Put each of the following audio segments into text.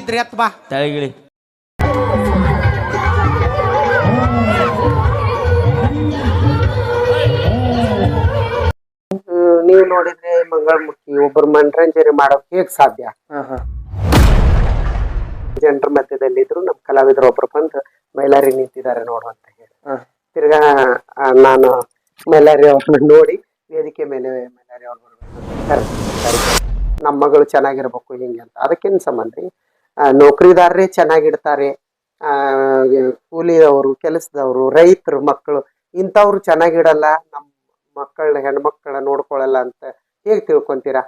ಮಾಡಾಕತ್ತಿದ್ರಿ ಅತ್ ಬಾ ತಳಗಿಳಿ ನೀವು ನೋಡಿದ್ರೆ ಮಂಗಳಮುಖಿ ಒಬ್ಬರು ಮನರಂಜನೆ ಮಾಡೋಕ್ ಹೇಗ್ ಸಾಧ್ಯ? ಜನರ ಮಧ್ಯದಲ್ಲಿದ್ರು ನಮ್ ಕಲಾವಿದರು ಒಬ್ರು ಬಂದು ಮೈಲಾರಿ ನಿಂತಿದ್ದಾರೆ ನೋಡು ಅಂತ ಹೇಳಿ. ತಿರ್ಗಾ ಆ, ನಾನು ಮೈಲಾರಿ ಅವ್ರನ್ನ ನೋಡಿ ವೇದಿಕೆ ಮೇಲೆ ಮೈಲಾರಿ ಅವ್ರು ಬರ್ಬೇಕು ನಮ್ಮ ಮಗಳು ಚೆನ್ನಾಗಿರ್ಬೇಕು ಹಿಂಗೆ ಅಂತ. ಅದಕ್ಕೇನು ಸಂಬಂಧ ರೀ? ನೌಕರಿದಾರರೇ ಚೆನ್ನಾಗಿಡ್ತಾರೆ. ಆ ಕೂಲಿಯವರು ಕೆಲಸದವರು ರೈತರು ಮಕ್ಕಳು ಇಂಥವ್ರು ಚೆನ್ನಾಗಿಡಲ್ಲ ನಮ್ಮ ಮಕ್ಕಳ ಹೆಣ್ಮಕ್ಕಳ ನೋಡ್ಕೊಳಲ್ಲ ಅಂತ ಹೇಗೆ ತಿಳ್ಕೊಂತೀರಾ?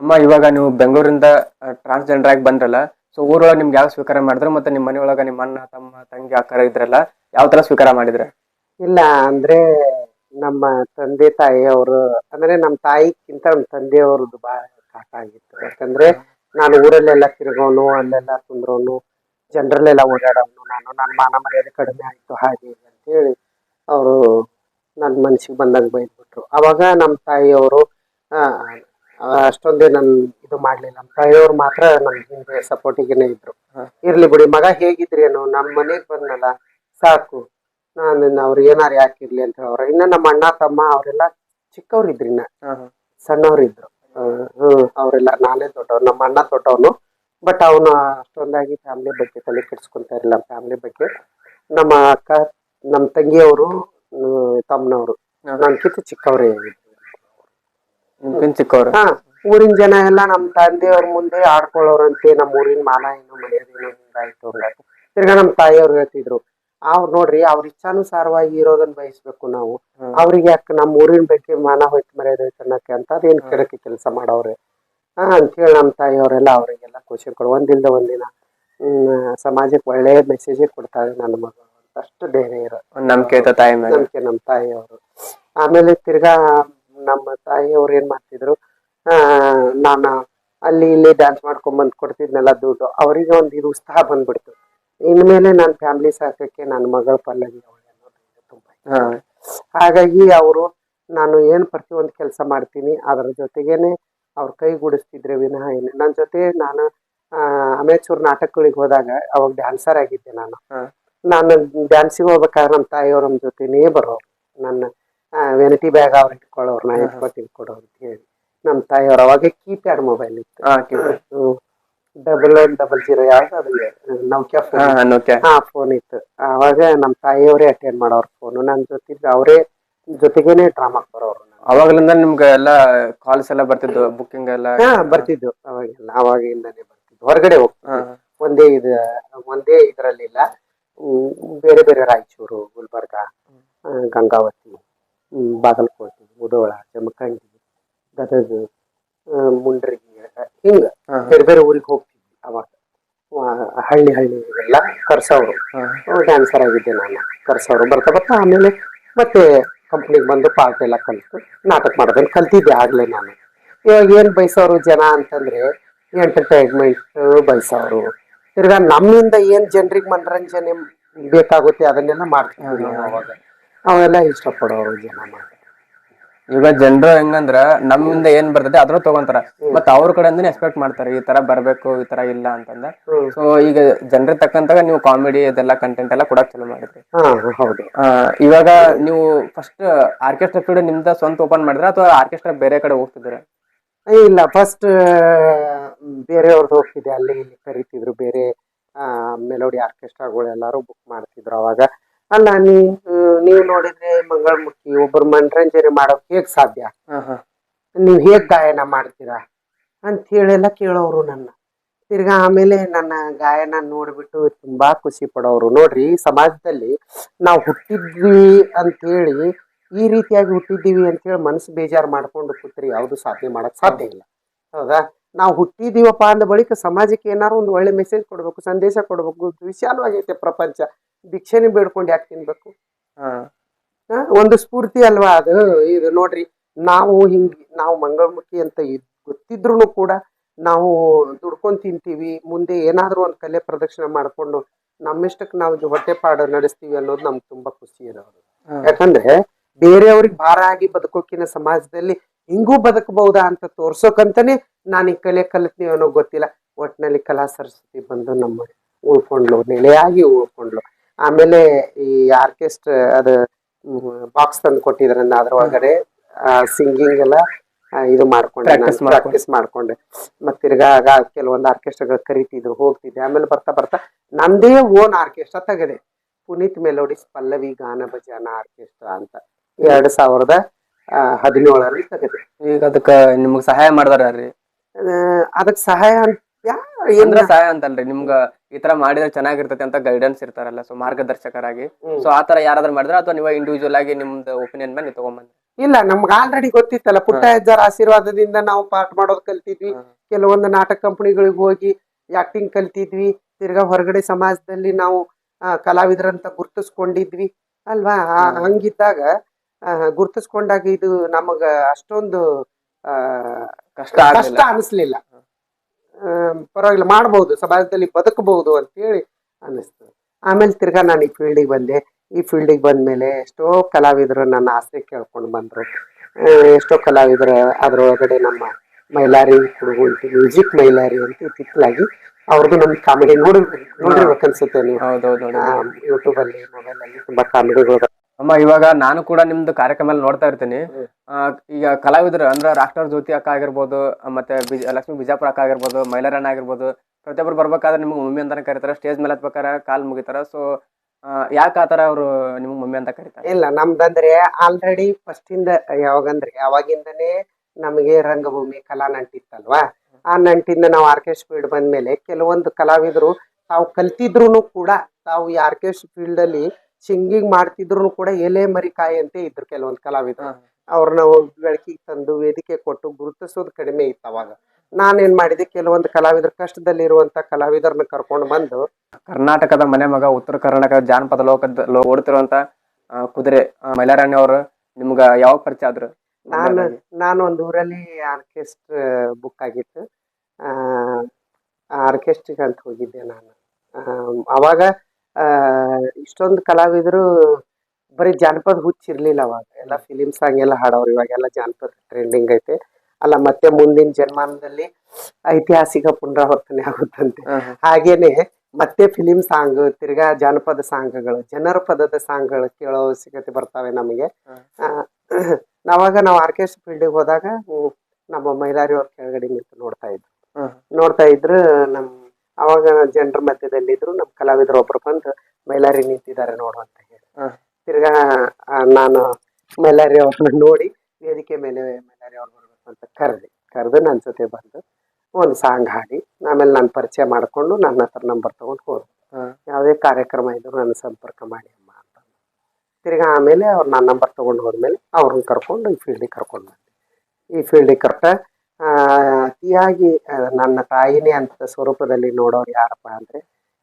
ಅಮ್ಮ ಇವಾಗ ನೀವು ಬೆಂಗಳೂರಿಂದ ಟ್ರಾನ್ಸ್ಜೆಂಡರ್ ಆಗಿ ಬಂದ್ರಲ್ಲ ಸೊ ಊರೊಳಗೆ ನಿಮ್ಗೆ ಯಾವ ಸ್ವೀಕಾರ ಮಾಡಿದ್ರು ಮತ್ತೆ ನಿಮ್ಮ ಮನೆಯೊಳಗೆ ನಿಮ್ಮ ಅಣ್ಣ ತಮ್ಮ ತಂಗಿ ಅಕ್ಕರ ಇದ್ರಲ್ಲ ಯಾವ ತರ ಸ್ವೀಕಾರ ಮಾಡಿದ್ರೆ? ಇಲ್ಲ ಅಂದ್ರೆ ನಮ್ಮ ತಂದೆ ತಾಯಿ ಅವರು ಅಂದ್ರೆ ನಮ್ಮ ತಾಯಿಕ್ಕಿಂತ ನಮ್ಮ ತಂದೆಯವ್ರದ್ದು ಬಹಳ ಸಾಕಾಗಿತ್ತು ಆಗಿತ್ತು. ಯಾಕಂದ್ರೆ ನಾನು ಊರಲ್ಲೆಲ್ಲ ತಿರುಗೋನು ಅಲ್ಲೆಲ್ಲ ಕುಂದ್ರೋನು ಜನರಲ್ಲೆಲ್ಲ ಓಡಾಡೋನು ನಾನು ನನ್ನ ಮಾನ ಮರ್ಯಾದೆ ಕಡಿಮೆ ಆಯ್ತು ಹಾಗೆ ಅಂತೇಳಿ ಅಂತ ಹೇಳಿ ಅವರು ನನ್ನ ಮನ್ಸಿಗೆ ಬಂದಂಗೆ ಬೈದ್ಬಿಟ್ರು. ಅವಾಗ ನಮ್ಮ ತಾಯಿಯವರು ಅಷ್ಟೊಂದೇ ನನ್ ಇದು ಮಾಡ್ಲಿಲ್ಲ. ನಮ್ಮ ತಾಯಿಯವ್ರು ಮಾತ್ರ ನನ್ನ ಹಿಂದೆ ಸಪೋರ್ಟಿಗೆನೆ ಇದ್ರು. ಇರ್ಲಿ ಬಿಡಿ ಮಗ ಹೇಗಿದ್ರೇನು ನಮ್ಮ ಮನೆಗೆ ಬಂದ್ನಲ್ಲ ಸಾಕು. ನಾನು ಅವ್ರು ಏನಾರು ಯಾಕಿರ್ಲಿ ಅಂತ ಹೇಳೋರು. ಇನ್ನ ನಮ್ಮ ಅಣ್ಣ ತಮ್ಮ ಅವರೆಲ್ಲ ಚಿಕ್ಕವ್ರಿದ್ರು ಇನ್ನ. ಸಣ್ಣವ್ರಿದ್ರು ಹ್ಮ್ ಅವರೆಲ್ಲ ನಾನೇ ದೊಡ್ಡವ್ರು ನಮ್ಮ ಅಣ್ಣ ದೊಡ್ಡವನು. ಬಟ್ ಅವನು ಅಷ್ಟೊಂದಾಗಿ ಫ್ಯಾಮಿಲಿ ಬಗ್ಗೆ ತಲೆ ಕೆಡ್ಸ್ಕೊಂತ ಇರಲಿಲ್ಲ ಫ್ಯಾಮಿಲಿ ಬಗ್ಗೆ. ನಮ್ಮ ಅಕ್ಕ ನಮ್ಮ ತಂಗಿಯವರು ತಮ್ಮನವರು. ನನ್ಕಿಂತ ಚಿಕ್ಕವರೇ. ಚಿಕ್ಕವ್ರು? ಹಾ ಊರಿನ ಜನ ಎಲ್ಲ ನಮ್ಮ ತಂದೆಯವ್ರ ಮುಂದೆ ಆಡ್ಕೊಳ್ಳೋರಂತೆ ನಮ್ಮ ಊರಿನ ಮಾನ ಏನು ಮರ್ಯಾದೆ ಏನು ಹಿಂಗಾಯ್ತು ಹಂಗಾಯ್ತು. ತಿರ್ಗಾ ನಮ್ಮ ತಾಯಿಯವ್ರು ಹೇಳ್ತಿದ್ರು ಅವ್ರು ನೋಡ್ರಿ ಅವ್ರ ಇಚ್ಛಾನುಸಾರವಾಗಿ ಇರೋದನ್ನ ಬಯಸ್ಬೇಕು ನಾವು. ಅವ್ರಿಗೆ ಯಾಕೆ ನಮ್ಮ ಊರಿನ ಬಗ್ಗೆ ಮಾನ ಹೋಯ್ತು ಮರ್ಯಾದೆ ಹೋಯ್ತು ಅನ್ನಕ್ಕೆ ಅಂತ ಅದೇನು ಕೆಡಕ್ಕೆ ಕೆಲಸ ಮಾಡವ್ರೆ. ಹಾ ಅಂತೇಳಿ ನಮ್ಮ ತಾಯಿಯವರೆಲ್ಲ ಅವರಿಗೆಲ್ಲ ಖುಷಿ ಕೊಡು. ಒಂದಿಲ್ದ ಒಂದಿನ ಹ್ಮ್ ಸಮಾಜಕ್ಕೆ ಒಳ್ಳೆ ಮೆಸೇಜ್ ಕೊಡ್ತಾಳೆ ನನ್ನ ಮಗಳು ಅಂತ. ಅಷ್ಟು ಧೈರ್ಯ ಇರೋ ನಂಬಿಕೆ ತಾಯಿ ಮೇಲೆ? ನಂಬಿಕೆ ನಮ್ಮ ತಾಯಿಯವರು ಆಮೇಲೆ ತಿರ್ಗಾ ನಮ್ಮ ತಾಯಿಯವ್ರು ಏನ್ ಮಾಡ್ತಿದ್ರು ಆ ನಾನು ಅಲ್ಲಿ ಇಲ್ಲಿ ಡ್ಯಾನ್ಸ್ ಮಾಡ್ಕೊಂಡ್ ಬಂದ್ ಕೊಡ್ತಿದ್ನೆಲ್ಲ ದುಡ್ಡು ಅವರಿಗೆ ಒಂದು ಇದು ಉತ್ಸಾಹ ಬಂದ್ಬಿಡ್ತು. ಇನ್ಮೇಲೆ ನನ್ನ ಫ್ಯಾಮಿಲಿ ಸಾಕಕ್ಕೆ ನನ್ನ ಮಗಳ ಪಲ್ಲವಿ ತುಂಬಾ. ಹಾಗಾಗಿ ಅವರು ನಾನು ಏನು ಪ್ರತಿಯೊಂದು ಕೆಲಸ ಮಾಡ್ತೀನಿ ಅದರ ಜೊತೆಗೇನೆ ಅವ್ರ ಕೈಗೂಡಿಸ್ತಿದ್ರೆ ವಿನಃ ಏನು ನನ್ನ ಜೊತೆ ನಾನು ಅಮೇಚೂರ್ ನಾಟಕಗಳಿಗೆ ಹೋದಾಗ ಅವಾಗ ಡ್ಯಾನ್ಸರ್ ಆಗಿದ್ದೆ ನಾನು. ನಾನು ಡ್ಯಾನ್ಸಿಗೆ ಹೋಗ್ಬೇಕಾದ್ರೆ ನಮ್ಮ ತಾಯಿಯವ್ರ ನಮ್ಮ ಜೊತೆನೇ ಬರೋರು. ನನ್ನ ವೆನಿಟಿ ಬ್ಯಾಗ್ ಅವ್ರು ಇಟ್ಕೊಳ್ಳೋರು ನಾ ಇಟ್ಕೊತೀನಿ ಕೊಡೋರು ಅಂತ ಹೇಳಿ. ನಮ್ಮ ತಾಯಿಯವ್ರು ಅವಾಗ ಕೀಪ್ಯಾಡ್ ಮೊಬೈಲ್ ಇತ್ತು. ಡಬಲ್ ಒನ್ ಡಬಲ್ ಜೀರೋ ಯಾವ್ದು ಅದು? ನೌಕ್ಯಾ ಹಾ ಫೋನ್ ಹಾ ಫೋನ್ ಇತ್ತು. ಅವಾಗ ನಮ್ಮ ತಾಯಿಯವರೇ ಅಟೆಂಡ್ ಮಾಡೋರು ಫೋನು ನನ್ನ ಜೊತೆ ಅವರೇ ಜೊತೆಗೇನೆ ಡ್ರಾಮಾಕ್ ಬರೋರು ಅವಾಗಲಿಂದ ನಿಮ್ಗೆ ಎಲ್ಲ ಕಾಲ್ಸ್ ಎಲ್ಲ ಬರ್ತಿದ್ವು ಬುಕ್ಕಿಂಗ್ ಎಲ್ಲ? ಹಾ ಬರ್ತಿದ್ದು ಅವಾಗೆಲ್ಲ ಅವಾಗಿಂದಾನೆ ಬರ್ತಿದ್ದು ಹೊರಗಡೆ ಹೋಗ್ತಿದ್ವಿ. ಒಂದೇ ಇದು ಒಂದೇ ಇದರಲ್ಲಿಲ್ಲ ಬೇರೆ ಬೇರೆ ರಾಯಚೂರು ಗುಲ್ಬರ್ಗ ಆ, ಗಂಗಾವತಿ ಹ್ಮ್, ಬಾಗಲಕೋಟೆ ಮುಧೋಳ ಜಮಖಂಡಿ ಗದಗ ಮುಂಡ್ರಿಗಿ ಹಿಂಗ ಬೇರೆ ಬೇರೆ ಊರಿಗೆ ಹೋಗ್ತಿದ್ವಿ ಅವಾಗ. ಹಳ್ಳಿ ಹಳ್ಳಿ ಎಲ್ಲ ಕರ್ಸವ್ರು. ಡ್ಯಾನ್ಸರ್ ಆಗಿದ್ದೆ ನಾನು. ಕರ್ಸವ್ರು ಬರ್ತಾ ಬರ್ತಾ ಆಮೇಲೆ ಮತ್ತೆ ಕಂಪ್ನಿಗೆ ಬಂದು ಪಾರ್ಟ್ ಎಲ್ಲ ಕಲಿತು ನಾಟಕ ಮಾಡೋದನ್ನು ಕಲ್ತಿದ್ದೆ ಆಗ್ಲೇ ನಾನು. ಇವಾಗ ಏನ್ ಬಯಸೋರು ಜನ ಅಂತಂದ್ರೆ ಎಂಟರ್ಟೈನ್ಮೆಂಟ್ ಬಯಸೋರು. ತಿರ್ಗಾ ನಮ್ಮಿಂದ ಏನ್ ಜನರಿಗೆ ಮನರಂಜನೆ ಬೇಕಾಗುತ್ತೆ ಅದನ್ನೆಲ್ಲ ಮಾಡ್ತೀವಿ ಅವೆಲ್ಲ ಇಷ್ಟಪಡೋರು ಜನ ಮಾಡಿ ಈಗ ಜನರು ಹೆಂಗಂದ್ರ ನಮ್ಮಿಂದ ಏನ್ ಬರ್ತದೆ ಅದ್ರ ತಗೊಂತಾರ. ಮತ್ತ ಅವ್ರ ಕಡೆಯಿಂದನೇ ಎಕ್ಸ್ಪೆಕ್ಟ್ ಮಾಡ್ತಾರೆ ಈ ತರ ಬರ್ಬೇಕು ಈ ತರ ಇಲ್ಲ ಅಂತಂದ. ಸೊ ಈಗ ಜನರ ತಕ್ಕಂತಾಗ ನೀವು ಕಾಮಿಡಿ ಇದೆಲ್ಲ ಕಂಟೆಂಟ್ ಎಲ್ಲ ಕೊಡಕ್ ಚಲೋ ಮಾಡಿದ್ರಿ. ಹಾ ಹೌದು. ಇವಾಗ ನೀವು ಫಸ್ಟ್ ಆರ್ಕೆಸ್ಟ್ರಾ ಸ್ಟುಡಿಯೋ ನಿಮ್ದ ಸ್ವಂತ ಓಪನ್ ಮಾಡಿದ್ರ ಅಥವಾ ಆರ್ಕೆಸ್ಟ್ರಾ ಬೇರೆ ಕಡೆ ಹೋಗ್ತಿದ್ರ ಇಲ್ಲ ಫಸ್ಟ್ ಬೇರೆಯವ್ರದ್ದು ಹೋಗ್ತಿದ್ದೆ ಅಲ್ಲಿ ಇಲ್ಲಿ ಕರಿತಿದ್ರು ಬೇರೆ ಮೆಲೋಡಿ ಆರ್ಕೆಸ್ಟ್ರಾಗಳು ಎಲ್ಲಾರು ಬುಕ್ ಮಾಡ್ತಿದ್ರು ಅವಾಗ. ಅಲ್ಲ ನೀವು ನೀವು ನೋಡಿದ್ರೆ ಮಂಗಳಮುಖಿ ಒಬ್ಬರು ಮನರಂಜನೆ ಮಾಡೋಕ್ ಹೇಗ್ ಸಾಧ್ಯ? ನೀವು ಹೇಗ್ ಗಾಯನ ಮಾಡ್ತೀರಾ? ಅಂತ ಹೇಳೆಲ್ಲ ಕೇಳೋರು ನನ್ನ. ತಿರ್ಗಾ ಆಮೇಲೆ ನನ್ನ ಗಾಯನ ನೋಡ್ಬಿಟ್ಟು ತುಂಬಾ ಖುಷಿ ಪಡೋರು. ನೋಡ್ರಿ ಸಮಾಜದಲ್ಲಿ ನಾವು ಹುಟ್ಟಿದ್ವಿ ಅಂತ ಹೇಳಿ ಈ ರೀತಿಯಾಗಿ ಹುಟ್ಟಿದ್ದೀವಿ ಅಂತ ಹೇಳಿ ಮನಸ್ಸು ಬೇಜಾರು ಮಾಡ್ಕೊಂಡು ಕೂತ್ರಿ ಯಾವುದು ಸಾಧನೆ ಮಾಡಕ್ ಸಾಧ್ಯ ಇಲ್ಲ. ಹೌದಾ? ನಾವು ಹುಟ್ಟಿದೀವಪ್ಪ ಅಂದ ಬಳಿಕ ಸಮಾಜಕ್ಕೆ ಏನಾರು ಒಂದು ಒಳ್ಳೆ ಮೆಸೇಜ್ ಕೊಡ್ಬೇಕು ಸಂದೇಶ ಕೊಡ್ಬೇಕು ವಿಶಾಲವಾಗೈತೆ ಪ್ರಪಂಚ. ಭಿಕ್ಷೆನೆ ಬೇಡ್ಕೊಂಡು ಯಾಕೆ ತಿನ್ಬೇಕು? ಒಂದು ಸ್ಫೂರ್ತಿ ಅಲ್ವಾ ಅದು? ಇದು ನೋಡ್ರಿ ನಾವು ಹಿಂಗ್ ನಾವು ಮಂಗಳಮುಖಿ ಅಂತ ಇದ್- ಗೊತ್ತಿದ್ರು ಕೂಡ ನಾವು ದುಡ್ಕೊಂಡು ತಿಂತೀವಿ ಮುಂದೆ ಏನಾದರೂ ಒಂದು ಕಲೆ ಪ್ರದರ್ಶನ ಮಾಡ್ಕೊಂಡು ನಮ್ಮಿಷ್ಟಕ್ಕೆ ನಾವು ಹೊಟ್ಟೆ ಹೊಟ್ಟೆಪಾಡು ನಡೆಸ್ತೀವಿ ಅನ್ನೋದು ನಮ್ಗೆ ತುಂಬಾ ಖುಷಿ ಇರೋದು. ಯಾಕಂದ್ರೆ ಬೇರೆಯವ್ರಿಗೆ ಭಾರ ಆಗಿ ಬದುಕೋಕಿನ ಸಮಾಜದಲ್ಲಿ ಹಿಂಗೂ ಬದುಕಬಹುದಾ ಅಂತ ತೋರ್ಸೋಕಂತಾನೆ ನಾನು ಈ ಕಲೆ ಕಲಿತೀವಿ ಅನ್ನೋ ಗೊತ್ತಿಲ್ಲ. ಒಟ್ಟಿನಲ್ಲಿ ಕಲಾ ಸರಸ್ವತಿ ಬಂದು ನಮ್ಮ ಉಳ್ಕೊಂಡ್ಲು ನೆಲೆಯಾಗಿ ಉಳ್ಕೊಂಡ್ಲು ಆಮೇಲೆ ಈ ಆರ್ಕೆಸ್ಟ್ರಾ ಅದು ಬಾಕ್ಸ್ ತಂದು ಕೊಟ್ಟಿದ್ರನ್ನ ಅದ್ರ ಒಳಗಡೆ ಸಿಂಗಿಂಗ್ ಎಲ್ಲ ಇದು ಮಾಡ್ಕೊಂಡೆ. ಪ್ರಾಕ್ಟೀಸ್ ಮಾಡ್ಕೊಂಡೆ. ಮತ್ತೆ ತಿರ್ಗಾ ಆಗ ಕೆಲವೊಂದು ಆರ್ಕೆಸ್ಟ್ರಾಗಳು ಕರಿತಿದ್ರು ಹೋಗ್ತಿದ್ದೆ ಆಮೇಲೆ ಬರ್ತಾ ಬರ್ತಾ ನಂದೇ ಓನ್ ಆರ್ಕೆಸ್ಟ್ರಾ ತೆಗೆದೆ ಪುನೀತ್ ಮೆಲೋಡಿಸ್ ಪಲ್ಲವಿ ಗಾನ ಭಜಾನ ಆರ್ಕೆಸ್ಟ್ರಾ ಅಂತ. ಎರಡ್ ಸಾವಿರದ ಹದಿನೇಳರಲ್ಲಿ ತೆಗೆದೆ ಈಗ ಅದಕ್ಕ ನಿಮ್ಗ್ ಸಹಾಯ ಮಾಡ್ದಾರ ರೀ ಅದಕ್ಕೆ ಸಹಾಯ ಅಂತ ಯಾ- ಏನ್ ಅಂದ್ರ ಸಹಾಯ ಅಂತಲ್ರಿ ನಿಮ್ಗ ಈ ತರ ಮಾಡಿದ್ರೆ ಚೆನ್ನಾಗಿರ್ತೈತೆ ಅಂತ ಗೈಡೆನ್ಸ್ ಇರ್ತಾರಲ್ಲ ಸೊ ಮಾರ್ಗದರ್ಶಕರಾಗಿ. ಸೊ ಸೊ ಆತರ ಯಾರಾದ್ರೂ ಮಾಡಿದ್ರೆ ಅಥವಾ ನೀವು ಇಂಡಿವಿಜುವಲ್ ಆಗಿ ನಿಮ್ದು ಒಪಿನಿಯನ್ ಮೇಲೆ ನೀವು ತಗೊಂಬಂದ್ರಿ ಇಲ್ಲ ನಮ್ಗೆ ಆಲ್ರೆಡಿ ಗೊತ್ತಿತ್ತಲ್ಲ ಪುಟ್ಟ ಹೆಜ್ಜಾರ ಆಶೀರ್ವಾದದಿಂದ ನಾವು ಪಾಠ ಮಾಡೋದು ಕಲ್ತಿದ್ವಿ. ಕೆಲವೊಂದು ನಾಟಕ ಕಂಪನಿಗಳಿಗೆ ಹೋಗಿ ಆಕ್ಟಿಂಗ್ ಕಲ್ತಿದ್ವಿ. ತಿರ್ಗಾ ಹೊರಗಡೆ ಸಮಾಜದಲ್ಲಿ ನಾವು ಆ, ಕಲಾವಿದರಂತ ಗುರ್ತಿಸ್ಕೊಂಡಿದ್ವಿ. ಅಲ್ವಾ? ಆ-. ಹಂಗಿದ್ದಾಗ ಆ, ಗುರ್ತಿಸ್ಕೊಂಡಾಗ ಇದು ನಮಗ ಅಷ್ಟೊಂದು ಆ, ಕಷ್ಟ ಕಷ್ಟ ಅನಿಸ್ಲಿಲ್ಲ. ಆ, ಪರವಾಗಿಲ್ಲ ಮಾಡ್ಬೋದು ಸಮಾಜದಲ್ಲಿ ಬದುಕಬಹುದು ಅಂತೇಳಿ ಅನ್ನಿಸ್ತು ಆಮೇಲೆ ತಿರ್ಗಾ ನಾನು ಈ ಫೀಲ್ಡಿಗೆ ಬಂದೆ. ಈ ಫೀಲ್ಡಿಗೆ ಬಂದ್ಮೇಲೆ ಎಷ್ಟೋ ಕಲಾವಿದರು ನನ್ನ ಆಸೆ ಕೇಳ್ಕೊಂಡು ಬಂದರು. ಎಷ್ಟೋ ಕಲಾವಿದರು ಅದರೊಳಗಡೆ ನಮ್ಮ ಮೈಲಾರಿ ಹುಡುಗಂಟಿ ಮ್ಯೂಸಿಕ್ ಮೈಲಾರಿ ಅಂತ ಇತ್ತಿತ್ತಲಾಗಿ ಅವ್ರದ್ದು ನಮ್ಮ ಕಾಮಿಡಿ ನೋಡಿ ನೋಡಿರ್ಬೇಕು ಅನ್ಸುತ್ತೆ ನೀವು ಯೂಟ್ಯೂಬಲ್ಲಿ ಮೊಬೈಲಲ್ಲಿ ತುಂಬಾ ಕಾಮಿಡಿಗಳು ಅಮ್ಮ ಇವಾಗ ನಾನು ಕೂಡ ನಿಮ್ದು ಕಾರ್ಯಕ್ರಮ ಎಲ್ಲ ನೋಡ್ತಾ ಇರ್ತೀನಿ. ಈಗ ಕಲಾವಿದರು ಅಂದ್ರೆ ರಾಷ್ಟ್ರ ಜ್ಯೋತಿ ಅಕ್ಕ ಆಗಿರ್ಬೋದು ಮತ್ತೆ ಬಿಜ- ಲಕ್ಷ್ಮೀ ಬಿಜಾಪುರ ಅಕ್ಕ ಆಗಿರ್ಬೋದು ಮೈಲಾರಣ್ಣ ಆಗಿರ್ಬೋದು ಪ್ರತಿಯೊಬ್ಬರು ಬರ್ಬೇಕಾದ್ರೆ ನಿಮ್ಗೆ ಮಮ್ಮಿ ಅಂತಾನೆ ಕರೀತಾರೆ ಸ್ಟೇಜ್ ಮೇಲೆ ಹತ್ಬೇಕಾರೆ ಕಾಲ್ ಮುಗಿತಾರ. ಸೊ ಯಾಕೆ ಆತರ ಅವರು ನಿಮ್ಗೆ ಮಮ್ಮಿ ಅಂತ ಕರೀತಾರೆ? ಇಲ್ಲ ನಮ್ದಂದ್ರೆ ಆಲ್ರೆಡಿ ಫಸ್ಟ್ ಇಂದ ಯಾವಾಗಂದ್ರೆ ಯಾವಾಗಿಂದನೇ ನಮಗೆ ರಂಗಭೂಮಿ ಕಲಾ ನಂಟಿತ್ತಲ್ವಾ? ಆ ನಂಟಿಂದ ನಾವು ಆರ್ಕೆಸ್ಟ್ ಫೀಲ್ಡ್ ಬಂದ್ಮೇಲೆ ಕೆಲವೊಂದು ಕಲಾವಿದರು ತಾವು ಕಲ್ತಿದ್ರು ಕೂಡ ತಾವು ಈ ಆರ್ಕೆಸ್ಟ್ ಫೀಲ್ಡ್ ಸಿಂಗಿಂಗ್ ಮಾಡ್ತಿದ್ರು ಕೂಡ ಎಲೆ ಮರಿಕಾಯಿ ಅಂತ ಇದ್ರು ಕೆಲವೊಂದು ಕಲಾವಿದರು. ಅವ್ರನ್ನ ಬೆಳಕಿಗೆ ತಂದು ವೇದಿಕೆ ಕೊಟ್ಟು ಗುರುತಿಸೋದು ಕಡಿಮೆ ಇತ್ತು ಅವಾಗ. ನಾನೇನ್ ಮಾಡಿದೆ ಕೆಲವೊಂದು ಕಲಾವಿದರು ಕಷ್ಟದಲ್ಲಿರುವಂತ ಕಲಾವಿದರನ್ನ ಕರ್ಕೊಂಡು ಬಂದು ಕರ್ನಾಟಕದ ಮನೆ ಮಗ ಉತ್ತರ ಕರ್ನಾಟಕದ ಜಾನಪದ ಲೋಕದ ಓಡುತ್ತಿರುವಂತ ಓಡ್ತಿರುವಂತ ಕುದುರೆ ಮೈಲಾರಾಣಿ ಅವರು ನಿಮ್ಗ ಯಾವಾಗ ಪರಿಚಯ ಆದ್ರು? ನಾನು ನಾನು ಒಂದು ಊರಲ್ಲಿ ಆರ್ಕೆಸ್ಟ್ರ್ ಬುಕ್ ಆಗಿತ್ತು. ಆರ್ಕೆಸ್ಟ್ರಿಗೆ ಅಂತ ಹೋಗಿದ್ದೆ ನಾನು. ಅವಾಗ ಇಷ್ಟೊಂದು ಕಲಾವಿದರು ಬರೀ ಜಾನಪದ ಹುಚ್ಚಿರ್ಲಿಲ್ಲ ಅವಾಗ. ಎಲ್ಲ ಫಿಲಿಮ್ ಸಾಂಗ್ ಎಲ್ಲ ಹಾಡೋರು ಇವಾಗೆಲ್ಲ ಜಾನಪದ ಟ್ರೆಂಡಿಂಗ್ ಐತೆ. ಅಲ್ಲ ಮತ್ತೆ ಮುಂದಿನ ಜನ್ಮಾನದಲ್ಲಿ ಐತಿಹಾಸಿಕ ಪುನರಾವರ್ತನೆ ಆಗುತ್ತಂತೆ. ಹಾಗೇನೆ ಮತ್ತೆ ಫಿಲಿಮ್ ಸಾಂಗ್ ತಿರ್ಗಾ ಜಾನಪದ ಸಾಂಗ್ಗಳು ಜನರ ಪದದ ಸಾಂಗ್ಗಳು ಕೇಳೋ ಸಿಗತಿ ಬರ್ತಾವೆ ನಮಗೆ. ಆ, ನಾವಾಗ ನಾವು ಆರ್ಕೆಸ್ಟ್ರಾ ಫೀಲ್ಡಿಗೆ ಹೋದಾಗ ನಮ್ಮ ಮೈಲಾರಿ ಅವ್ರ ಕೆಳಗಡೆ ನಿಂತು ನೋಡ್ತಾ ಇದ್ರು. ನೋಡ್ತಾ ಇದ್ರು ನಮ್ ಅವಾಗ ಜನರ ಮಧ್ಯದಲ್ಲಿ ಇದ್ರು ನಮ್ಮ ಕಲಾವಿದರು ಒಬ್ರು ಬಂದು ಮೈಲಾರಿ ನಿಂತಿದ್ದಾರೆ ನೋಡು ಅಂತ ಹೇಳಿ. ತಿರ್ಗಾ ನಾನು ಮೈಲಾರಿ ಅವ್ರನ್ನ ನೋಡಿ ವೇದಿಕೆ ಮೇಲೆ ಮೈಲಾರಿ ಅವ್ರು ಬರ್ಬೇಕು ಅಂತ ಕರೆದೆ. ಕರೆದು ನನ್ನ ಜೊತೆ ಬಂದು ಒಂದು ಸಾಂಗ್ ಹಾಡಿ ಆಮೇಲೆ ನಾನು ಪರಿಚಯ ಮಾಡಿಕೊಂಡು ನನ್ನ ಹತ್ರ ನಂಬರ್ ತಗೊಂಡು ಹೋದ್ರು. ಯಾವುದೇ ಕಾರ್ಯಕ್ರಮ ಇದ್ರು ನನ್ನ ಸಂಪರ್ಕ ಮಾಡಿ ಅಮ್ಮ ಅಂತ ತಿರ್ಗಾ ಆಮೇಲೆ ಅವ್ರು ನನ್ನ ನಂಬರ್ ತಗೊಂಡು ಹೋದ್ಮೇಲೆ ಅವ್ರನ್ನ ಕರ್ಕೊಂಡು ಈ ಫೀಲ್ಡಿಗೆ ಕರ್ಕೊಂಡು ಬಂದೆ. ಈ ಫೀಲ್ಡಿಗೆ ಕರೆಕ್ಟ ಅತಿಯಾಗಿ ನನ್ನ ತಾಯಿನೇ ಅಂತ ಸ್ವರೂಪದಲ್ಲಿ ನೋಡೋರು ಯಾರಪ್ಪ ಅಂದ್ರೆ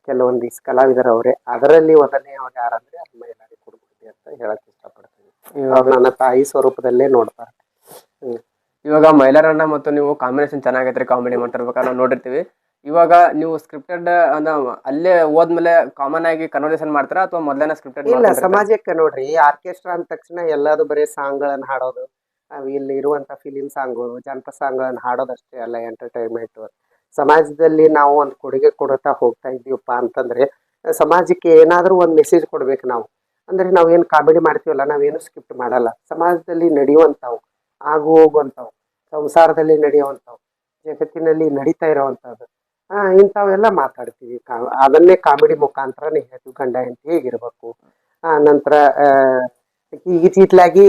ಕೆಲವೊಂದಿಷ್ಟು ಕಲಾವಿದರು ಅವರೇ. ಅದರಲ್ಲಿ ಒಂದನೇ ಅವ್ರು ಯಾರಂದ್ರೆ ಅದು ಮೈಲಾರಿ ಕುಡುಗುಡಿ ಅಂತ ಹೇಳಕ್ ಇಷ್ಟಪಡ್ತೀನಿ. ಇವಾಗ ನನ್ನ ತಾಯಿ ಸ್ವರೂಪದಲ್ಲೇ ನೋಡ್ತಾರೆ. ಹ್ಮ್. ಇವಾಗ ಮೈಲಾರಣ್ಣ ಮತ್ತು ನೀವು ಕಾಂಬಿನೇಷನ್ ಚೆನ್ನಾಗೈತ್ರಿ ಕಾಮಿಡಿ ಮಾಡ್ತಿರ್ಬೇಕಾದ್ರೆ ನಾವು ನೋಡಿರ್ತೀವಿ. ಇವಾಗ ನೀವು ಸ್ಕ್ರಿಪ್ಟೆಡ್ ಅಲ್ಲೇ ಹೋದ್ಮೇಲೆ ಕಾಮನ್ ಆಗಿ ಕನ್ವರ್ಸೇಷನ್ ಮಾಡ್ತಾರ ಅಥವಾ ಮೊದಲನೇ ಸ್ಕ್ರಿಪ್ಟೆಡ್ ಇಲ್ಲ ಸಮಾಜಕ್ಕೆ ನೋಡ್ರಿ ಆರ್ಕೆಸ್ಟ್ರಾ ಅಂದ ತಕ್ಷಣ ಎಲ್ಲಾದೂ ಬರೀ ಸಾಂಗ್ಗಳನ್ನ ಹಾಡೋದು ಅವು ಇಲ್ಲಿ ಇರುವಂತ ಫಿಲಿಮ್ ಸಾಂಗ್ಗಳು ಜನಪದ ಸಾಂಗ್ಗಳನ್ನ ಹಾಡೋದಷ್ಟೇ ಅಲ್ಲ ಎಂಟರ್ಟೈನ್ಮೆಂಟ್ ಸಮಾಜದಲ್ಲಿ ನಾವು ಒಂದು ಕೊಡುಗೆ ಕೊಡುತ್ತಾ ಹೋಗ್ತಾ ಇದ್ದೀವಪ್ಪ ಅಂತಂದ್ರೆ, ಸಮಾಜಕ್ಕೆ ಏನಾದರೂ ಒಂದು ಮೆಸೇಜ್ ಕೊಡ್ಬೇಕು ನಾವು. ಅಂದ್ರೆ ನಾವೇನು ಕಾಮಿಡಿ ಮಾಡ್ತೀವಲ್ಲ ನಾವೇನು ಸ್ಕಿಪ್ಟ್ ಮಾಡಲ್ಲ. ಸಮಾಜದಲ್ಲಿ ನಡೆಯುವಂಥವು ಆಗು ಹೋಗುವಂಥವು ಸಂಸಾರದಲ್ಲಿ ನಡೆಯುವಂಥವು, ಜಗತ್ತಿನಲ್ಲಿ ನಡೀತಾ ಇರೋವಂಥದ್ದು ಇಂಥವೆಲ್ಲ ಮಾತಾಡ್ತೀವಿ. ಕಾ, ಅದನ್ನೇ ಕಾಮಿಡಿ ಮುಖಾಂತರನೇ ಹೇಳ್ತೀವಿ ಗಂಡ ಹೆಂಡತಿ ಹೇಗಿರ್ಬೇಕು. ನಂತರ ಇತ್ಲಾಗಿ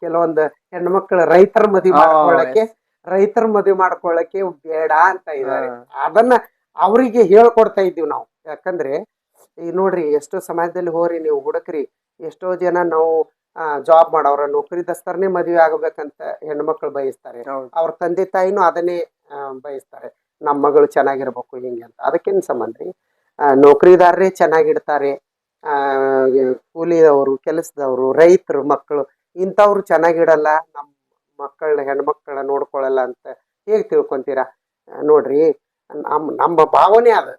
ಕೆಲವೊಂದು ಹೆಣ್ಮಕ್ಳು ರೈತರ ಮದುವೆ ಆ, ಮಾಡ್ಕೊಳ್ಳಕ್ಕೆ ರೈತರ ಮದುವೆ ಮಾಡ್ಕೊಳ್ಳಕ್ಕೆ ಬೇಡ ಅಂತ ಇದ್ದಾರೆ ಅದನ್ನ ಅವರಿಗೆ ಹೇಳ್ಕೊಡ್ತಾ ಇದ್ದೀವಿ ನಾವು. ಯಾಕಂದ್ರೆ ಈಗ ನೋಡ್ರಿ ಎಷ್ಟೋ ಸಮಾಜದಲ್ಲಿ ಹೋರಿ ನೀವು ಹುಡುಕ್ರಿ ಎಷ್ಟೋ ಜನ ನಾವು ಜಾಬ್ ಮಾಡೋರ ನೌಕರಿ ದಸ್ತರನೇ ಮದುವೆ ಆಗಬೇಕಂತ ಹೆಣ್ಮಕ್ಳು ಬಯಸ್ತಾರೆ. ಅವ್ರ ತಂದೆ ತಾಯಿನೂ ಅದನ್ನೇ ಬಯಸ್ತಾರೆ. ನಮ್ಮ ಮಗಳು ಚೆನ್ನಾಗಿರ್ಬೇಕು ಹಿಂಗೆ ಅಂತ. ಅದಕ್ಕೇನು ಸಂಬಂಧ ರೀ? ನೌಕರಿದಾರರೇ ಚೆನ್ನಾಗಿಡ್ತಾರೆ. ಆ, ಕೂಲಿದವರು ಕೆಲಸದವರು ರೈತರು ಮಕ್ಕಳು ಇಂಥವ್ರು ಚೆನ್ನಾಗಿಡಲ್ಲ ನಮ್ಮ ಮಕ್ಕಳನ್ನ ಹೆಣ್ಮಕ್ಳನ್ನ ನೋಡ್ಕೊಳ್ಳಲ್ಲ ಅಂತ ಹೇಗೆ ತಿಳ್ಕೊತೀರಾ? ನೋಡ್ರಿ ನಮ್ಮ ನಮ್ಮ ಭಾವನೆ ಅದು.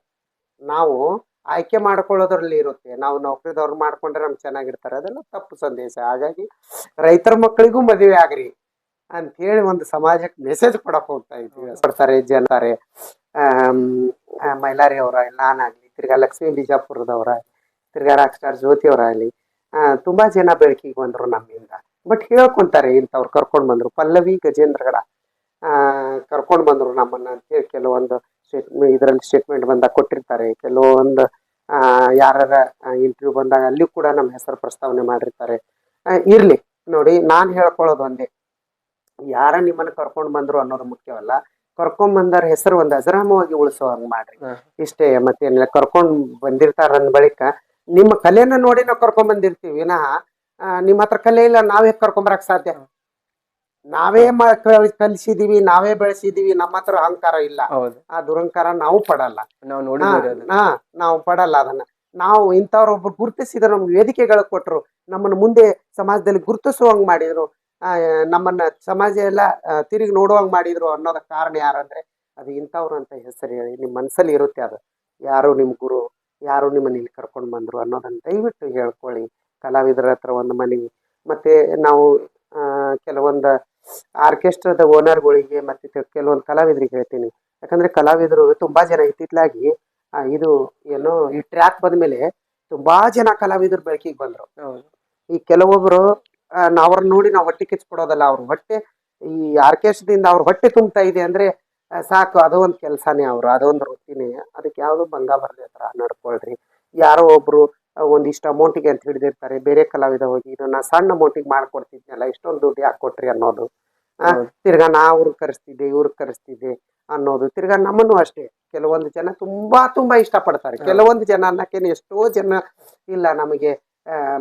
ನಾವು ಆಯ್ಕೆ ಮಾಡ್ಕೊಳ್ಳೋದ್ರಲ್ಲಿ ಇರುತ್ತೆ. ನಾವು ನೌಕರಿದವ್ರು ಮಾಡ್ಕೊಂಡ್ರೆ ನಮ್ಗೆ ಚೆನ್ನಾಗಿರ್ತಾರೆ. ಅದೆಲ್ಲ ತಪ್ಪು ಸಂದೇಶ. ಹಾಗಾಗಿ ರೈತರ ಮಕ್ಕಳಿಗೂ ಮದುವೆ ಆಗ್ರಿ ಅಂತ ಹೇಳಿ ಒಂದು ಸಮಾಜಕ್ಕೆ ಮೆಸೇಜ್ ಕೊಡಕ್ ಹೋಗ್ತಾ ಇದ್ವಿ ಕೊಡ್ತಾರೆ ಜನತಾರೆ ಮೈಲಾರಿ ಅವರ ನಾನಾಗ್ಲಿ ತಿರ್ಗಾ ಲಕ್ಷ್ಮೀ ಬಿಜಾಪುರದವರ. ತಿರ್ಗಾ ರಾಕ್ ಸ್ಟಾರ್ ಜ್ಯೋತಿ ತುಂಬ ಜನ ಬೆಳಕಿಗೆ ಬಂದ್ರು ನಮ್ಮಿಂದ. ಬಟ್ ಹೇಳ್ಕೊಂತಾರೆ ಇಂಥವ್ರು ಕರ್ಕೊಂಡ್ ಬಂದ್ರು. ಪಲ್ಲವಿ ಗಜೇಂದ್ರಗಳ ಕರ್ಕೊಂಡು ಬಂದ್ರು ನಮ್ಮನ್ನ ಅಂತೇಳಿ ಕೆಲವೊಂದು ಸ್ಟೇಟ್ ಇದರಲ್ಲಿ ಸ್ಟೇಟ್ಮೆಂಟ್ ಬಂದಾಗ ಕೊಟ್ಟಿರ್ತಾರೆ. ಕೆಲವೊಂದು ಆ ಯಾರ ಇಂಟರ್ವ್ಯೂ ಬಂದಾಗ ಅಲ್ಲಿ ಕೂಡ ನಮ್ಮ ಹೆಸರು ಪ್ರಸ್ತಾವನೆ ಮಾಡಿರ್ತಾರೆ. ಇರಲಿ. ನೋಡಿ ನಾನು ಹೇಳ್ಕೊಳ್ಳೋದು ಒಂದೇ. ಯಾರ ನಿಮ್ಮನ್ನ ಕರ್ಕೊಂಡ್ ಬಂದ್ರು ಅನ್ನೋದು ಮುಖ್ಯವಲ್ಲ. ಕರ್ಕೊಂಡ್ ಬಂದವ್ರ ಹೆಸರು ಒಂದು ಅಜರಾಮವಾಗಿ ಉಳಿಸೋ ಹಂಗೆ ಮಾಡ್ರಿ. ಇಷ್ಟೇ ಮತ್ತೇನಿಲ್ಲ. ಕರ್ಕೊಂಡ್ ಬಂದಿರ್ತಾರ ಅಂದ ಬಳಿಕ ನಿಮ್ಮ ಕಲೆನ ನೋಡಿ ನಾವು ಕರ್ಕೊಂಡ್ ಬಂದಿರ್ತೀವಿ. ವಿನಃ ನಿಮ್ಮ ಹತ್ರ ಕಲೆ ಇಲ್ಲ ನಾವೇ ಕರ್ಕೊಂಬರಕ್ ಸಾಧ್ಯ? ನಾವೇ ಕಲಿಸಿದೀವಿ ನಾವೇ ಬೆಳೆಸಿದೀವಿ ನಮ್ಮ ಹತ್ರ ಅಹಂಕಾರ ಇಲ್ಲ. ಆ ದುರಂಕಾರ ನಾವು ಪಡಲ್ಲ. ನಾವು ಪಡಲ್ಲ ಅದನ್ನ. ನಾವು ಇಂಥವ್ರೊಬ್ರು ಗುರುತಿಸಿದ್ರು ನಮ್ಗೆ ವೇದಿಕೆಗಳು ಕೊಟ್ಟರು ನಮ್ಮನ್ನು ಮುಂದೆ ಸಮಾಜದಲ್ಲಿ ಗುರುತಿಸುವಂಗ್ ಮಾಡಿದ್ರು ನಮ್ಮನ್ನ ಸಮಾಜ ಎಲ್ಲ ತಿರುಗಿ ನೋಡುವಂಗ್ ಮಾಡಿದ್ರು ಅನ್ನೋದಕ್ಕೆ ಕಾರಣ ಯಾರಂದ್ರೆ ಅದು ಇಂಥವ್ರು ಅಂತ ಹೆಸರು ಹೇಳಿ ನಿಮ್ಮ ಮನಸ್ಸಲ್ಲಿ ಇರುತ್ತೆ ಅದು. ಯಾರು ನಿಮ್ಮ ಗುರು? ಯಾರು ನಿಮ್ಮನ್ನು ಇಲ್ಲಿ ಕರ್ಕೊಂಡು ಬಂದರು ಅನ್ನೋದನ್ನ ದಯವಿಟ್ಟು ಹೇಳ್ಕೊಳ್ಳಿ. ಕಲಾವಿದರ ಹತ್ರ ಒಂದು ಮನವಿ. ಮತ್ತೆ ನಾವು ಕೆಲವೊಂದು ಆರ್ಕೆಸ್ಟ್ರಾದ ಓನರ್ಗಳಿಗೆ ಮತ್ತೆ ಕೆಲವೊಂದು ಕಲಾವಿದರಿಗೆ ಹೇಳ್ತೀನಿ. ಯಾಕಂದ್ರೆ ಕಲಾವಿದರು ತುಂಬಾ ಜನ ಇತ್ತಿತ್ಲಾಗಿ ಇದು ಏನೋ ಈ ಟ್ರ್ಯಾಕ್ ಬಂದಮೇಲೆ ತುಂಬಾ ಜನ ಕಲಾವಿದರು ಬೆಳಕಿಗೆ ಬಂದರು. ಈ ಕೆಲವೊಬ್ಬರು ನಾವ್ರನ್ನ ಅವ್ರನ್ನ ನೋಡಿ ನಾವು ಹೊಟ್ಟೆ ಕಿಚ್ಕೊಡೋದಲ್ಲ ಅವ್ರ ಹೊಟ್ಟೆ ಈ ಆರ್ಕೆಸ್ಟ್ರಾದಿಂದ ಅವ್ರ ಹೊಟ್ಟೆ ತುಂಬ್ತಾ ಇದೆ ಅಂದ್ರೆ ಸಾಕು ಅದು ಒಂದು ಕೆಲಸನೇ ಅವರು ಅದೊಂದು ವೃತ್ತಿನೇ ಅದಕ್ಕೆ ಯಾವುದು ಭಂಗ ಬರದೇ ಥರ ನಡ್ಕೊಳ್ರಿ. ಯಾರೋ ಒಬ್ಬರು ಒಂದಿಷ್ಟು ಅಮೌಂಟಿಗೆ ಅಂತ ಹಿಡಿದಿರ್ತಾರೆ ಬೇರೆ ಕಲಾವಿದ ಹೋಗಿ ಇದು ನಾ ಸಣ್ಣ ಅಮೌಂಟಿಗೆ ಮಾಡ್ಕೊಡ್ತಿದ್ನಲ್ಲ ಇಷ್ಟೊಂದು ದುಡ್ಡು ಯಾಕೆ ಕೊಟ್ರಿ ಅನ್ನೋದು. ತಿರ್ಗಾ ನಾ ಅವ್ರಿಗೆ ಕರೆಸ್ತಿದ್ದೆ ಇವ್ರಿಗೆ ಕರೆಸ್ತಿದ್ದೆ ಅನ್ನೋದು. ತಿರ್ಗಾ ನಮ್ಮನ್ನು ಅಷ್ಟೇ ಕೆಲವೊಂದು ಜನ ತುಂಬಾ ತುಂಬಾ ಇಷ್ಟಪಡ್ತಾರೆ. ಕೆಲವೊಂದು ಜನ ಅನ್ನಕ್ಕೇನೆ ಎಷ್ಟೋ ಜನ ಇಲ್ಲ ನಮಗೆ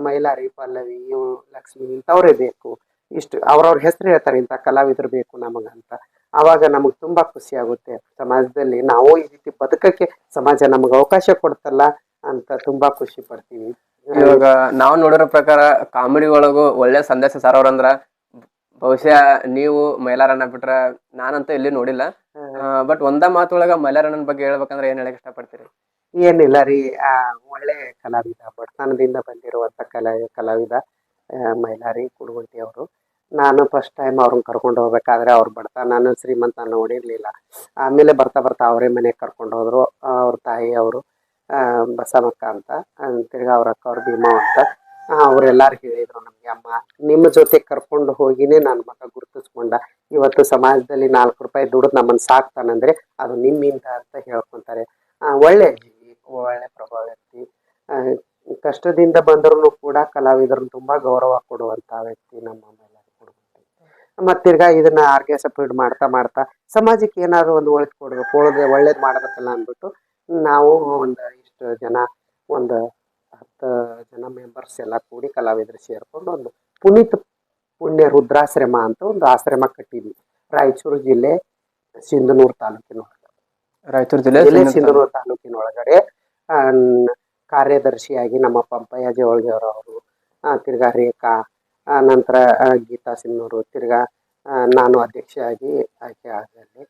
ಮೈಲಾರಿ ಪಲ್ಲವಿ ಇವು ಲಕ್ಷ್ಮಿ ಇಂಥವ್ರೇ ಬೇಕು. ಇಷ್ಟು ಅವ್ರವ್ರ ಹೆಸರು ಹೇಳ್ತಾರೆ ಇಂಥ ಕಲಾವಿದರು ಬೇಕು ನಮಗಂತ. ಆವಾಗ ನಮಗ್ ತುಂಬಾ ಖುಷಿ ಆಗುತ್ತೆ. ಸಮಾಜದಲ್ಲಿ ನಾವು ಈ ರೀತಿ ಬದುಕಕ್ಕೆ ಸಮಾಜ ನಮಗೆ ಅವಕಾಶ ಕೊಡ್ತಲ್ಲ ಅಂತ ತುಂಬಾ ಖುಷಿ ಪಡ್ತೀವಿ. ಇವಾಗ ನಾವು ನೋಡಿರೋ ಪ್ರಕಾರ ಕಾಮಿಡಿ ಒಳಗೂ ಒಳ್ಳೆ ಸಂದೇಶ ಸಾರೋರಂದ್ರ ಬಹುಶಃ ನೀವು ಮೈಲಾರಣ್ಣ ಬಿಟ್ರ ನಾನಂತೂ ಎಲ್ಲಿ ನೋಡಿಲ್ಲ. ಬಟ್ ಒಂದ ಮಾತೊಳಗ ಮೈಲಾರಣ್ಣನ ಬಗ್ಗೆ ಹೇಳ್ಬೇಕಂದ್ರೆ ಏನ್ ಹೇಳಕ್ ಇಷ್ಟಪಡ್ತೀರಿ? ಏನಿಲ್ಲ ರೀ ಆ ಒಳ್ಳೆ ಕಲಾವಿದ ಬಡತನದಿಂದ ಬಂದಿರುವಂತ ಕಲಾ ಕಲಾವಿದ ಮೈಲಾರಿ ಕುಡುಗುಂಟಿ ಅವರು. ನಾನು ಫಸ್ಟ್ ಟೈಮ್ ಅವ್ರನ್ನ ಕರ್ಕೊಂಡು ಹೋಗ್ಬೇಕಾದ್ರೆ ಅವ್ರ ಬಡತನ ನಾನು ಶ್ರೀಮಂತ ನೋಡಿರಲಿಲ್ಲ. ಆಮೇಲೆ ಬರ್ತಾ ಬರ್ತಾ ಅವರೇ ಮನೆಗೆ ಕರ್ಕೊಂಡು ಹೋದರು. ಅವ್ರ ತಾಯಿ, ಅವರು ಬಸವಕ್ಕ ಅಂತ ತಿರ್ಗ ಅವ್ರ ಅಕ್ಕ, ಅವ್ರ ಭೀಮಾ ಅಂತ ಅವರೆಲ್ಲರೂ ಹೇಳಿದ್ರು ನಮ್ಗೆ, ಅಮ್ಮ ನಿಮ್ಮ ಜೊತೆ ಕರ್ಕೊಂಡು ಹೋಗಿನೇ ನನ್ನ ಮಗ ಗುರುತಿಸ್ಕೊಂಡ. ಇವತ್ತು ಸಮಾಜದಲ್ಲಿ ನಾಲ್ಕು ರೂಪಾಯಿ ದುಡ್ದು ನಮ್ಮನ್ನು ಸಾಕ್ತಾನಂದ್ರೆ ಅದು ನಿಮ್ಮಿಂದ ಅಂತ ಹೇಳ್ಕೊಂತಾರೆ. ಒಳ್ಳೆ ಜೀವಿ ಒಳ್ಳೆ ಪ್ರಭಾವ ವ್ಯಕ್ತಿ. ಕಷ್ಟದಿಂದ ಬಂದರೂ ಕೂಡ ಕಲಾವಿದರನ್ನು ತುಂಬಾ ಗೌರವ ಕೊಡುವಂತ ವ್ಯಕ್ತಿ ನಮ್ಮ ಮತ್ತ್ ತಿರ್ಗಾ ಇದನ್ನ ಆರ್ಕೆ ಸಪೋರ್ಟ್ ಮಾಡ್ತಾ ಮಾಡ್ತಾ ಸಮಾಜಕ್ಕೆ ಏನಾದ್ರು ಒಂದು ಒಳ್ಳೇದು ಕೊಡ್ಬೇಕು ಒಳ್ಳೆ ಒಳ್ಳೇದು ಮಾಡ್ಬೇಕಲ್ಲ ಅಂದ್ಬಿಟ್ಟು ನಾವು ಒಂದು ಇಷ್ಟು ಜನ ಒಂದು ಹತ್ತು ಜನ ಮೆಂಬರ್ಸ್ ಎಲ್ಲ ಕೂಡಿ ಕಲಾವಿದರು ಸೇರಿಕೊಂಡು ಒಂದು ಪುನೀತ್ ಪುಣ್ಯ ರುದ್ರಾಶ್ರಮ ಅಂತ ಒಂದು ಆಶ್ರಮ ಕಟ್ಟಿದ್ವಿ. ರಾಯಚೂರು ಜಿಲ್ಲೆ ಸಿಂಧನೂರು ತಾಲೂಕಿನೊಳಗೆ ರಾಯಚೂರು ಜಿಲ್ಲೆ ಸಿಂಧನೂರು ತಾಲೂಕಿನ ತಾಲೂಕಿನೊಳಗಡೆ. ಕಾರ್ಯದರ್ಶಿಯಾಗಿ ನಮ್ಮ ಪಂಪಯ್ಯ ಅವರು ತಿರ್ಗಾ ರೇಖಾ ಆ, ನಂತರ ಗೀತಾ ಸಿನ್ನೂರು ತಿರ್ಗಾ ನಾನು ಅಧ್ಯಕ್ಷೆಯಾಗಿ ಆಯ್ಕೆ ಆದಲ್ಲಿ